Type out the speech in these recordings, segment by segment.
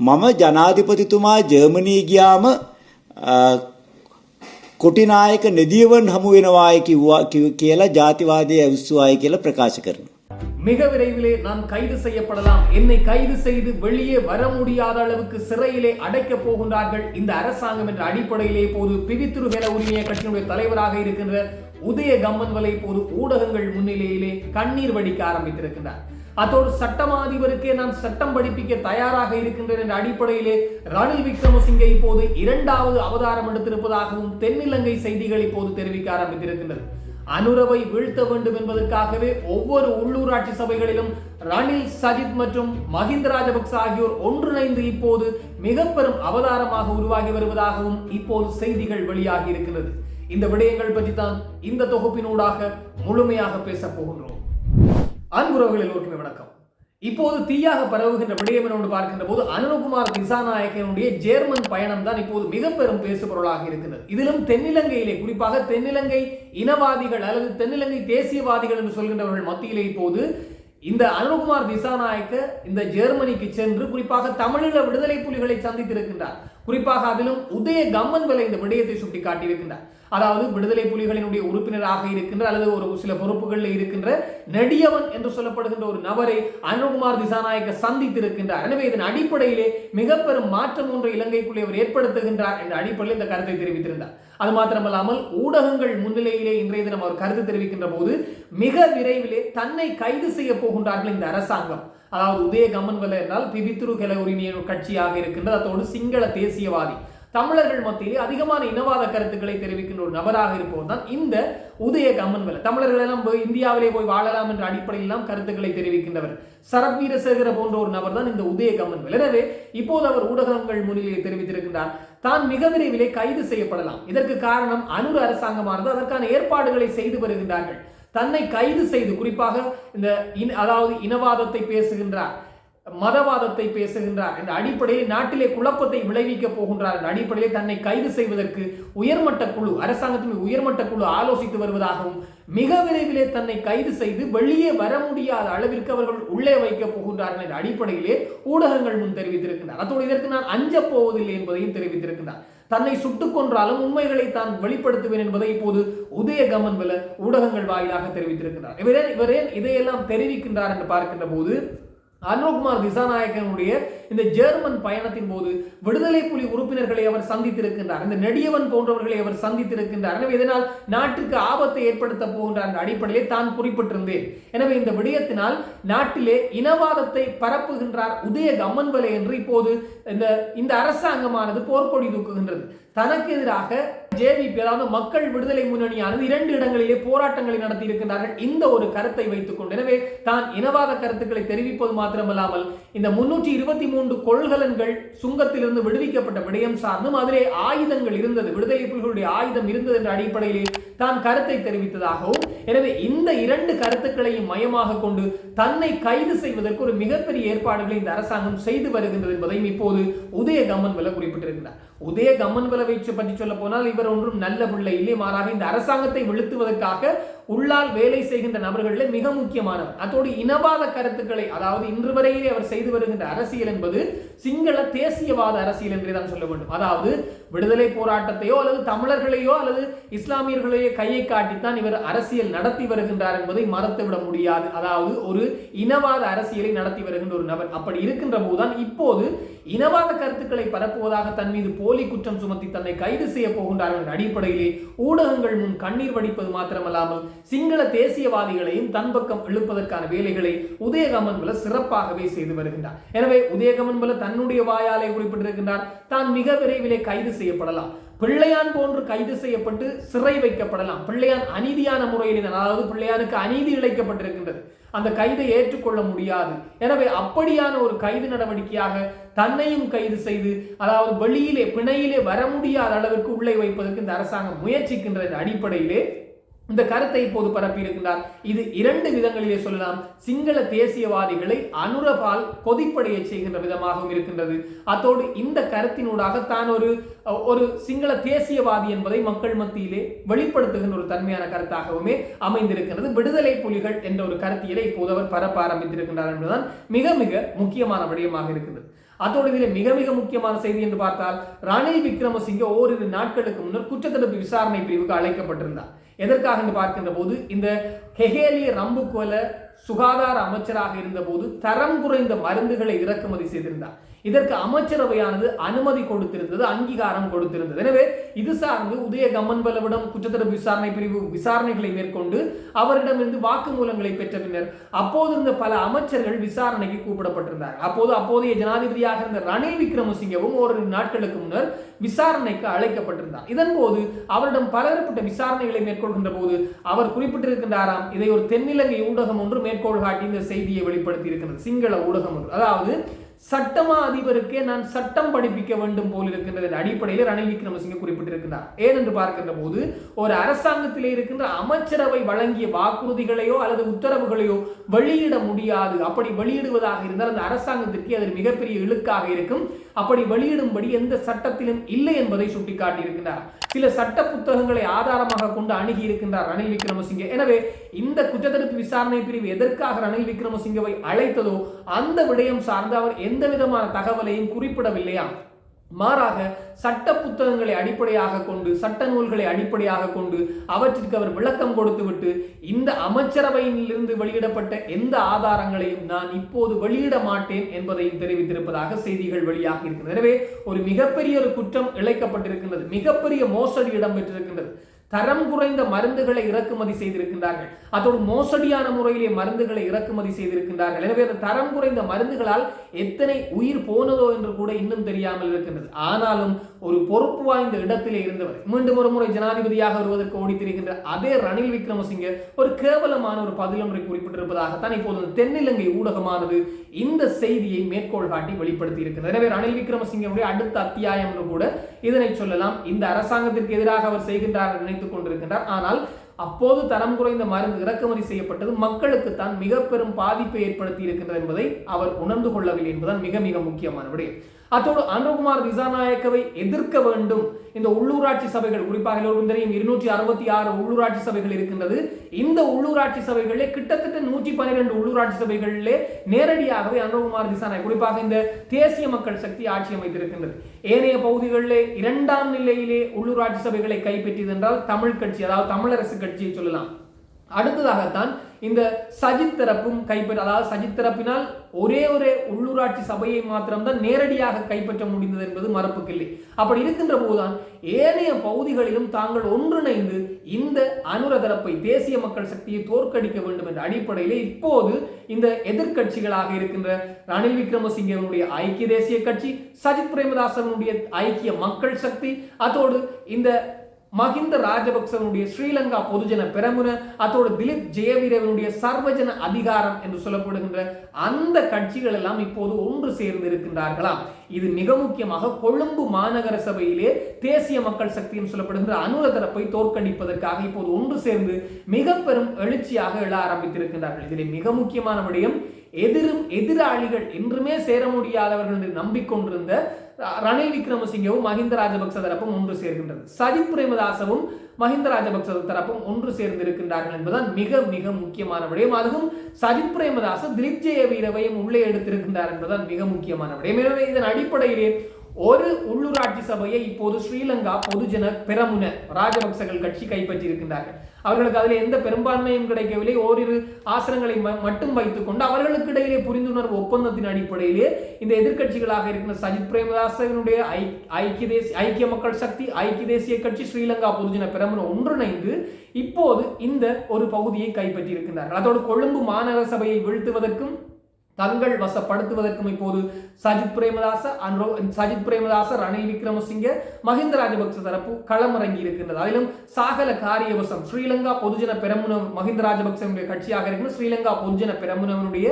මම ජනාධිපතිතුමා ජර්මනී ගියාම අ, කොටිනායක නෙදියවන් හමු වෙනවායි කිව්වා කිව්- කියලා ජාතිවාදය ඇවිස්සුවායි කියලා ප්‍රකාශ කරනවා. மிக விரைவிலே நான் கைது செய்யப்படலாம் என்னை கைது செய்து வெளியே வர முடியாத அளவுக்கு சிறையிலே அடைக்கப் போகின்றார்கள் இந்த அரசாங்கம் என்ற அடிப்படையிலே இப்போது பிவித்துரு வேல உரிமைய கட்சியினுடைய தலைவராக இருக்கின்ற உதய கம்மன்வலை இப்போது ஊடகங்கள் முன்னிலையிலே கண்ணீர் வடிக்க ஆரம்பித்திருக்கின்றார் அதோடு சட்டமாதிபருக்கே நான் சட்டம் படிப்பிக்க தயாராக இருக்கின்றேன் என்ற அடிப்படையிலே ரணில் விக்ரமசிங்கே இப்போது இரண்டாவது அவதாரம் எடுத்திருப்பதாகவும் தென்னிலங்கை செய்திகள் இப்போது தெரிவிக்க ஆரம்பித்திருக்கின்றது அனுரவை வீழ்த்த வேண்டும் என்பதற்காகவே ஒவ்வொரு உள்ளூராட்சி சபைகளிலும் ரணில் சஜித் மற்றும் மஹிந்த ராஜபக்ச ஆகியோர் ஒன்றிணைந்து இப்போது மிக பெரும் அவதாரமாக உருவாகி வருவதாகவும் இப்போது செய்திகள் வெளியாகி இருக்கிறது இந்த விடயங்கள் பற்றி தான் இந்த தொகுப்பினூடாக முழுமையாக பேசப் போகின்றோம். அன்புறவுகள் எல்லோருக்குமே வணக்கம் இப்போது தீயாக பரவுகின்ற விடயம் என்று பார்க்கின்ற போது அனுகுமார் திசாநாயக்கனுடைய ஜேர்மன் பயணம் தான் இப்போது மிக பெரும் பேசுபொருளாக இருக்கிறது. இதிலும் தென்னிலங்கையிலே குறிப்பாக தென்னிலங்கை இனவாதிகள் அல்லது தென்னிலங்கை தேசியவாதிகள் என்று சொல்கின்றவர்கள் மத்தியிலே இப்போது இந்த அனுகுமார் திசாநாயக்க இந்த ஜெர்மனிக்கு சென்று குறிப்பாக தமிழீழ விடுதலை புலிகளை சந்தித்திருக்கின்றார். குறிப்பாக அதிலும் உதய கம்மன் விலை இந்த விடயத்தை சுட்டி காட்டியிருக்கின்றார் அதாவது விடுதலை புலிகளினுடைய உறுப்பினராக இருக்கின்ற அல்லது ஒரு சில பொறுப்புகளில் இருக்கின்ற நெடியவன் என்று சொல்லப்படுகின்ற ஒரு நபரை அனுகுமார் திசாநாயக்க சந்தித்திருக்கின்றார். எனவே இதன் அடிப்படையிலே மிக பெரும் மாற்றம் ஒன்றை இலங்கைக்குள்ளே அவர் ஏற்படுத்துகின்றார் என்ற அடிப்படையில் இந்த கருத்தை தெரிவித்திருந்தார். அது மாத்திரமல்லாமல் ஊடகங்கள் முன்னிலையிலே இன்றைய தினம் அவர் கருத்து தெரிவிக்கின்ற போது மிக விரைவிலே தன்னை கைது செய்ய போகின்றார்கள் இந்த அரசாங்கம். அதாவது உதய கமன்வல என்றால் பிபித்ரு கெல கட்சியாக இருக்கின்றது. அதோடு சிங்கள தேசியவாதி. தமிழர்கள் மத்தியிலே அதிகமான இனவாத கருத்துக்களை தெரிவிக்கின்ற ஒரு நபராக இருப்பவர் தான் இந்த உதய கம்மன்வல தமிழர்கள் எல்லாம் போய் இந்தியாவிலே போய் வாழலாம் என்ற அடிப்படையிலாம் கருத்துக்களை தெரிவிக்கின்றவர். சரத் வீரசேகர போன்ற ஒரு நபர் தான் இந்த உதய கம்மன்வல் எனவே இப்போது அவர் ஊடகங்கள் முன்னிலையை தெரிவித்திருக்கின்றார். தான் மிக விரைவிலே கைது செய்யப்படலாம். இதற்கு காரணம் அனுர் அரசாங்கமானது. அதற்கான ஏற்பாடுகளை செய்து வருகின்றார்கள். தன்னை கைது செய்து குறிப்பாக இந்த அதாவது இனவாதத்தை பேசுகின்றார். மதவாதத்தை பேசுகின்றார். என்ற அடிப்படையில் நாட்டிலே குழப்பத்தை விளைவிக்க போகின்றார் என்ற அடிப்படையில் தன்னை கைது செய்வதற்கு உயர்மட்ட குழு அரசாங்கத்தின் உயர்மட்ட குழு ஆலோசித்து வருவதாகவும் மிக விரைவிலே தன்னை கைது செய்து வெளியே வர முடியாத அளவிற்கு அவர்கள் உள்ளே வைக்கப் போகின்றார்கள் என்ற அடிப்படையிலே ஊடகங்கள் முன் தெரிவித்திருக்கின்றனர் அத்தோடு இதற்கு நான் அஞ்சப் போவதில்லை என்பதையும் தெரிவித்திருக்கின்றார் தன்னை சுட்டுக் கொன்றாலும் உண்மைகளை தான் வெளிப்படுத்துவேன் என்பதை இப்போது உதய கமன் வில ஊடகங்கள் வாயிலாக தெரிவித்திருக்கிறார் இவரே இவரே இதையெல்லாம் தெரிவிக்கின்றார் என்று பார்க்கின்ற போது அனுகுமார் திசாநாயகனுடைய இந்த ஜெர்மன் பயணத்தின் போது விடுதலை புலி உறுப்பினர்களை அவர் சந்தித்திருக்கின்றார். இந்த நெடியவன் போன்றவர்களை அவர் சந்தித்திருக்கின்றார். எனவே இதனால் நாட்டிற்கு ஆபத்தை ஏற்படுத்த போகின்ற அந்த அடிப்படையிலே தான் குறிப்பிட்டிருந்தேன். எனவே இந்த விடயத்தினால் நாட்டிலே இனவாதத்தை பரப்புகின்றார் உதய கம்மன்வலை என்று இப்போது இந்த இந்த அரசாங்கமானது போர்க்கொடி தூக்குகின்றது. தனக்கு எதிராக ஜேவிபி அதாவது மக்கள் விடுதலை முன்னணியானது இரண்டு இடங்களிலே போராட்டங்களை நடத்தி இருக்கின்றார்கள். இந்த ஒரு கருத்தை வைத்துக் கொண்டு எனவே தான் இனவாத கருத்துக்களை தெரிவிப்பது மாத்திரமல்லாமல் இந்த முன்னூற்றி இருபத்தி மூன்று கொள்கலன்கள் சுங்கத்திலிருந்து விடுவிக்கப்பட்ட விடயம் சார்ந்தும் அதிலே ஆயுதங்கள் இருந்தது விடுதலை புலிகளுடைய ஆயுதம் இருந்தது என்ற அடிப்படையிலே தான் கருத்தை தெரிவித்ததாகவும் எனவே இந்த இரண்டு கருத்துக்களையும் மையமாக கொண்டு தன்னை கைது செய்வதற்கு ஒரு மிகப்பெரிய ஏற்பாடுகளை இந்த அரசாங்கம் செய்து வருகின்றது என்பதையும் இப்போது உதய கம்மன்வல குறிப்பிட்டிருக்கிறார். உதய கம்மன்வல வைச்சு பற்றி சொல்ல போனால் இவர் ஒன்றும் நல்ல பிள்ளை இல்லை மாறாக இந்த அரசாங்கத்தை வீழ்த்துவதற்காக உள்ளால் வேலை செய்கின்ற நபர்களில் மிக முக்கியமானவர். அதோடு இனவாத கருத்துக்களை அதாவது இன்று வரையிலே அவர் செய்து வருகின்ற அரசியல் என்பது சிங்கள தேசியவாத அரசியல் என்றே தான் சொல்ல வேண்டும். அதாவது விடுதலை போராட்டத்தையோ அல்லது தமிழர்களையோ அல்லது இஸ்லாமியர்களையோ கையை காட்டித்தான் இவர் அரசியல் நடத்தி வருகின்றார் என்பதை மறந்துவிட முடியாது. அதாவது ஒரு இனவாத அரசியலை நடத்தி வருகின்ற ஒரு நபர். அப்படி இருக்கின்ற போதுதான் இப்போது இனவாத கருத்துக்களை பரப்புவதாக தன் மீது போலி குற்றம் சுமத்தி தன்னை கைது செய்ய போகின்றார்கள் அடிப்படையிலே ஊடகங்கள் முன் கண்ணீர் வடிப்பது மாத்திரமல்லாமல் சிங்கள தேசியவாதிகளையும் தன் பக்கம் இழுப்பதற்கான வேலைகளை உதயகமன் பல சிறப்பாகவே செய்து வருகின்றார். எனவே உதயகமன் பல தன்னுடைய வாயாலே குறிப்பிட்டிருக்கின்றார் தான் மிக விரைவிலே கைது செய்யப்படலாம். பிள்ளையான் போன்று கைது செய்யப்பட்டு சிறை வைக்கப்படலாம். பிள்ளையான் அநீதியான முறையில் அதாவது பிள்ளையானுக்கு அநீதி இழைக்கப்பட்டிருக்கின்றது. அந்த கைதை ஏற்றுக்கொள்ள முடியாது. எனவே அப்படியான ஒரு கைது நடவடிக்கையாக தன்னையும் கைது செய்து அதாவது வெளியிலே பிணையிலே வர முடியாத அளவிற்கு உள்ளே வைப்பதற்கு இந்த அரசாங்கம் முயற்சிக்கின்ற அடிப்படையிலே இந்த கருத்தை இப்போது பரப்பியிருக்கின்றார் இது இரண்டு விதங்களிலே சொல்லலாம். சிங்கள தேசியவாதிகளை அனுரபால் கொதிப்படைய செய்கின்ற விதமாகவும் இருக்கின்றது. அத்தோடு இந்த கருத்தினூடாக தான் ஒரு ஒரு சிங்கள தேசியவாதி என்பதை மக்கள் மத்தியிலே வெளிப்படுத்துகின்ற ஒரு தன்மையான கருத்தாகவுமே அமைந்திருக்கிறது விடுதலை புலிகள் என்ற ஒரு கருத்தியலை இப்போது அவர் பரப்ப ஆரம்பித்திருக்கின்றார் என்பதுதான் மிக மிக முக்கியமான விடயமாக இருக்கின்றது. அதோடு இதில் மிக மிக முக்கியமான செய்தி என்று பார்த்தால் ரணில் விக்ரமசிங்க ஓரிரு நாட்களுக்கு முன்னர் குற்றத்தடுப்பு விசாரணை பிரிவுக்கு அழைக்கப்பட்டிருந்தார். எதற்காக என்று பார்க்கின்ற போது இந்த ஹெஹேலி ரம்புகோல சுகாதார அமைச்சராக இருந்தபோது தரம் குறைந்த மருந்துகளை இறக்குமதி செய்திருந்தார். இதற்கு அமைச்சரவையானது அனுமதி கொடுத்திருந்தது அங்கீகாரம் கொடுத்திருந்தது. எனவே இது சார்ந்து உதய கம்மன்பலவிடம் குற்றத்தடுப்பு விசாரணை பிரிவு விசாரணைகளை மேற்கொண்டு அவரிடமிருந்து வாக்குமூலங்களை பெற்ற பின்னர் அப்போது இருந்த பல அமைச்சர்கள் விசாரணைக்கு கூப்பிடப்பட்டிருந்தார். அப்போது அப்போதைய ஜனாதிபதியாக இருந்த ரணில் விக்ரமசிங்கவும் ஒரு நாட்களுக்கு முன்னர் விசாரணைக்கு அழைக்கப்பட்டிருந்தார். இதன் போது அவரிடம் பலதரப்பட்ட விசாரணைகளை மேற்கொள்கின்ற போது அவர் குறிப்பிட்டிருக்கின்றாராம் இதை ஒரு தென்னிலங்கை ஊடகம் ஒன்று மேற்கோள் காட்டி இந்த செய்தியை வெளிப்படுத்தி இருக்கிறது சிங்கள ஊடகம் ஒன்று. அதாவது சட்டமா அதிபருக்கே நான் சட்டம் படிப்பிக்க வேண்டும் போல் இருக்கின்றது அடிப்படையில் ரணில் விக்ரமசிங்க குறிப்பிட்டிருக்கிறார் ஏனென்று பார்க்கின்ற போது ஒரு அரசாங்கத்திலே இருக்கின்ற அமைச்சரவை வழங்கிய வாக்குறுதிகளையோ அல்லது உத்தரவுகளையோ வெளியிட முடியாது. அப்படி வெளியிடுவதாக இருந்தால் அந்த அரசாங்கத்திற்கு அது மிகப்பெரிய இழுக்காக இருக்கும். அப்படி வெளியிடும்படி எந்த சட்டத்திலும் இல்லை என்பதை சுட்டிக்காட்டியிருக்கிறார் சில சட்ட புத்தகங்களை ஆதாரமாக கொண்டு அணுகி இருக்கின்றார் ரணில் விக்ரமசிங்க. எனவே இந்த குற்றத்தடுப்பு விசாரணை பிரிவு எதற்காக ரணில் விக்ரமசிங்கவை அழைத்ததோ அந்த விடயம் சார்ந்து அவர் எந்த விதமான தகவலையும் குறிப்பிடவில்லையா? மாறாக சட்ட புத்தகங்களை அடிப்படையாக கொண்டு சட்ட நூல்களை அடிப்படையாக கொண்டு அவற்றிற்கு அவர் விளக்கம் கொடுத்துவிட்டு இந்த அமைச்சரவையிலிருந்து வெளியிடப்பட்ட எந்த ஆதாரங்களையும் நான் இப்போது வெளியிட மாட்டேன் என்பதையும் தெரிவித்திருப்பதாக செய்திகள் வெளியாக இருக்கிறது எனவே ஒரு மிகப்பெரிய ஒரு குற்றம் இழைக்கப்பட்டிருக்கின்றது. மிகப்பெரிய மோசடி இடம்பெற்றிருக்கின்றது. தரம் குறைந்த மருந்துகளை இறக்குமதி செய்திருக்கின்றார்கள். அதோடு மோசடியான முறையிலே மருந்துகளை இறக்குமதி செய்திருக்கின்றார்கள். எனவே அந்த தரம் குறைந்த மருந்துகளால் எத்தனை உயிர் போனதோ என்று கூட இன்னும் தெரியாமல் இருக்கின்றது. ஆனாலும் ஒரு பொறுப்பு வாய்ந்த இடத்திலே இருந்தவர் மீண்டும் ஒரு முறை ஜனாதிபதியாக வருவதற்கு ஓடித்திருக்கின்ற அதே ரணில் விக்ரமசிங்க ஒரு கேவலமான ஒரு பதிலொன்றை குறிப்பிட்டிருப்பதாகத்தான் இப்போது தென்னிலங்கை ஊடகமானது இந்த செய்தியை மேற்கோள் காட்டி வெளிப்படுத்தி இருக்கிறது எனவே ரணில் விக்ரமசிங்கவுடைய அடுத்த அத்தியாயம் என்று கூட இதனை சொல்லலாம். இந்த அரசாங்கத்திற்கு எதிராக அவர் செய்கின்றார் நினைத்துக் கொண்டிருக்கின்றார். ஆனால் அப்போது தரம் குறைந்த மருந்து இறக்குமதி செய்யப்பட்டது மக்களுக்கு தான் மிக பெரும் பாதிப்பை ஏற்படுத்தி இருக்கின்றது என்பதை அவர் உணர்ந்து கொள்ளவில்லை என்பதுதான் மிக மிக முக்கியமான விடயம். அத்தோடு அனுகுமார் திசாநாயக்கவை எதிர்க்க வேண்டும். இந்த உள்ளூராட்சி சபைகள் குறிப்பாக எல்லோருக்கும் தெரியும் இருநூற்றி அறுபத்தி ஆறு உள்ளூராட்சி சபைகள் இருக்கின்றது. இந்த உள்ளூராட்சி சபைகளிலே கிட்டத்தட்ட நூற்றி பன்னிரெண்டு உள்ளூராட்சி சபைகளிலே நேரடியாகவே அனுகுமார் திசாநாயக் குறிப்பாக இந்த தேசிய மக்கள் சக்தி ஆட்சி அமைத்திருக்கின்றது. ஏனைய பகுதிகளிலே இரண்டாம் நிலையிலே உள்ளூராட்சி சபைகளை கைப்பற்றியது என்றால் தமிழ் கட்சி அதாவது தமிழரசு கட்சியை சொல்லலாம். அடுத்ததாகத்தான் இந்த சஜித் தரப்பும் கைப்பற்ற அதாவது சஜித் தரப்பினால் ஒரே ஒரே உள்ளூராட்சி சபையை மாத்திரம்தான் நேரடியாக கைப்பற்ற முடிந்தது என்பது மறப்புக்கில்லை. அப்படி இருக்கின்ற போதுதான் ஏனைய பகுதிகளிலும் தாங்கள் ஒன்றிணைந்து இந்த அனுர தரப்பை தேசிய மக்கள் சக்தியை தோற்கடிக்க வேண்டும் என்ற அடிப்படையிலே இப்போது இந்த எதிர்க்கட்சிகளாக இருக்கின்ற ரணில் விக்ரமசிங்கவனுடைய ஐக்கிய தேசிய கட்சி சஜித் பிரேமதாசனுடைய ஐக்கிய மக்கள் சக்தி அதோடு இந்த மஹிந்த ராஜபக்சவனுடைய ஸ்ரீலங்கா பொதுஜன பெரமுன அதோடு திலீப் ஜெயவீரவனுடைய சர்வஜன அதிகாரம் என்று சொல்லப்படுகின்ற அந்த கட்சிகள் எல்லாம் இப்போது ஒன்று சேர்ந்து இருக்கின்றார்களாம் இது மிக முக்கியமாக கொழும்பு மாநகர சபையிலே தேசிய மக்கள் சக்தி என்று சொல்லப்படுகின்ற அனுர தரப்பை தோற்கடிப்பதற்காக இப்போது ஒன்று சேர்ந்து மிக பெரும் எழுச்சியாக எழ ஆரம்பித்திருக்கின்றார்கள். இதில் மிக முக்கியமான விடயம் எதிரும் எதிராளிகள் என்றுமே சேர முடியாதவர்கள் என்று நம்பிக்கொண்டிருந்த ரணில் விக்ரமசிங்கவும் மஹிந்த ராஜபக்ச தரப்பும் ஒன்று சேர்கின்றது. சஜித் பிரேமதாசவும் மஹிந்த ராஜபக்ச தரப்பும் ஒன்று சேர்ந்திருக்கின்றார்கள் என்பதுதான் மிக மிக முக்கியமான விடயம். அதுவும் சஜித் பிரேமதாச திலீப் ஜெய வீரவையும் உள்ளே எடுத்திருக்கின்றார் என்பதுதான் மிக முக்கியமான விடயம். எனவே இதன் அடிப்படையிலே ஒரு உள்ளூராட்சி சபையை இப்போது ஸ்ரீலங்கா பொதுஜன பெரமுன ராஜபக்சகள் கட்சி கைப்பற்றி இருக்கின்றார்கள் அவர்களுக்கு அதில் எந்த பெரும்பான்மையும் கிடைக்கவில்லை. ஓரிரு ஆசனங்களை மட்டும் வைத்துக் கொண்டு அவர்களுக்கு இடையிலே புரிந்துணர்வு ஒப்பந்தத்தின் அடிப்படையிலே இந்த எதிர்க்கட்சிகளாக இருக்கிற சஜித் பிரேமதாசனுடைய ஐக்கிய தேசிய ஐக்கிய மக்கள் சக்தி ஐக்கிய தேசிய கட்சி ஸ்ரீலங்கா பொதுஜன பெரமுன ஒன்றிணைந்து இப்போது இந்த ஒரு பகுதியை கைப்பற்றி இருக்கின்றார்கள் அதோடு கொழும்பு மாநகர சபையை வீழ்த்துவதற்கும் தங்கள் வசப்படுத்துவதற்கும் இப்போது சஜித் பிரேமதாச அன்றோ சஜித் பிரேமதாச ரணில் விக்ரமசிங்க மஹிந்த ராஜபக்ச தரப்பு களமிறங்கி இருக்கின்றது. அதிலும் சாகல காரியவசம் ஸ்ரீலங்கா பொதுஜன பெரமுன மஹிந்த ராஜபக்சனுடைய கட்சியாக இருக்கும் ஸ்ரீலங்கா பொதுஜன பெரமுனவனுடைய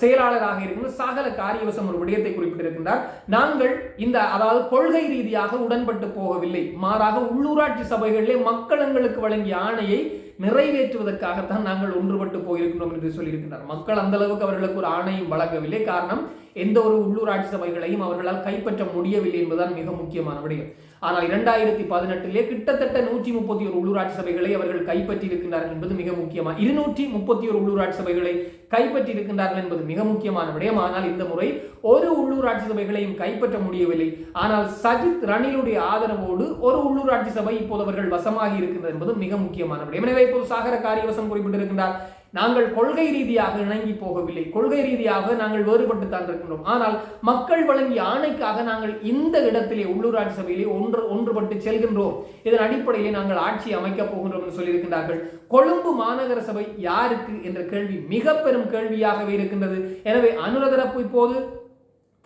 செயலாளராக இருக்கின்ற சாகல காரியவசம் ஒரு விடயத்தை குறிப்பிட்டிருக்கின்றார். நாங்கள் இந்த அதாவது கொள்கை ரீதியாக உடன்பட்டு போகவில்லை. மாறாக உள்ளூராட்சி சபைகளிலே மக்கள் எங்களுக்கு வழங்கிய ஆணையை நிறைவேற்றுவதற்காகத்தான் நாங்கள் ஒன்றுபட்டு போயிருக்கிறோம் என்று சொல்லியிருக்கிறார் மக்கள் அந்த அளவுக்கு அவர்களுக்கு ஒரு ஆணையும் வழங்கவில்லை. காரணம் எந்த ஒரு உள்ளூராட்சி சபைகளையும் அவர்களால் கைப்பற்ற முடியவில்லை என்பதுதான் மிக முக்கியமான விடயம். ஆனால் இரண்டாயிரத்தி பதினெட்டிலே கிட்டத்தட்ட நூற்றி முப்பத்தி ஒரு உள்ளூராட்சி சபைகளை அவர்கள் கைப்பற்றி இருக்கின்றார்கள் என்பது மிக முக்கியமா. இருநூற்றி முப்பத்தி ஒரு உள்ளூராட்சி சபைகளை கைப்பற்றி இருக்கின்றார்கள் என்பது மிக முக்கியமான விடயம். ஆனால் இந்த முறை ஒரு உள்ளூராட்சி சபைகளையும் கைப்பற்ற முடியவில்லை. ஆனால் சஜித் ரணிலுடைய ஆதரவோடு ஒரு உள்ளூராட்சி சபை இப்போது அவர்கள் வசமாகி இருக்கின்றது என்பது மிக முக்கியமான விடயம். எனவே இப்போது சாகர காரியவசம் குறிப்பிட்டிருக்கின்றார். நாங்கள் கொள்கை ரீதியாக இணங்கி போகவில்லை. கொள்கை ரீதியாக நாங்கள் வேறுபட்டு தான் இருக்கின்றோம். ஆனால் மக்கள் வழங்கிய ஆணைக்காக நாங்கள் இந்த இடத்திலே உள்ளூராட்சி சபையிலே ஒன்று ஒன்றுபட்டு செல்கின்றோம். இதன் அடிப்படையிலே நாங்கள் ஆட்சி அமைக்கப் போகின்றோம் என்று சொல்லியிருக்கின்றார்கள். கொழும்பு மாநகர சபை யாருக்கு என்ற கேள்வி மிக பெரும் கேள்வியாகவே இருக்கின்றது. எனவே அனுரதரப்பு இப்போது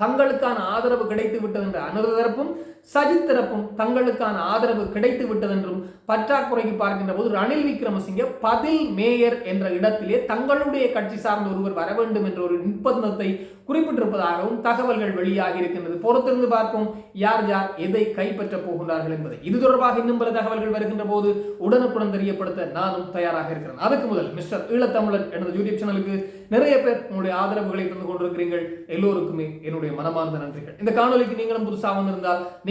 தங்களுக்கான ஆதரவு கிடைத்து விட்டது என்ற அனுரதரப்பும் சஜித் தரப்பும் தங்களுக்கான ஆதரவு கிடைத்து விட்டதென்றும் பற்றாக்குறைக்கு பார்க்கின்ற போது ரணில் விக்ரமசிங்கே பதில் மேயர் என்ற இடத்திலே தங்களுடைய கட்சி சார்ந்த ஒருவர் வர வேண்டும் என்ற ஒரு நிர்பந்தத்தை குறிப்பிட்டிருப்பதாகவும் தகவல்கள் வெளியாகி இருக்கின்றது. பொறுத்திருந்து பார்ப்போம். யார் யார் எதை கைப்பற்ற போகின்றார்கள் என்பதை. இது தொடர்பாக இன்னும் பல தகவல்கள் வருகின்ற போது உடனுக்குடன் தெரியப்படுத்த நானும் தயாராக இருக்கிறேன். அதுக்கு முதல் மிஸ்டர் ஈழத்தமிழன் எனது யூடியூப் சேனலுக்கு நிறைய பேர் உங்களுடைய ஆதரவுகளை தந்து கொண்டிருக்கிறீர்கள். எல்லோருக்குமே என்னுடைய மனமார்ந்த நன்றிகள். இந்த காணொலிக்கு நீங்களும் புதுசாக வந்திருந்தால்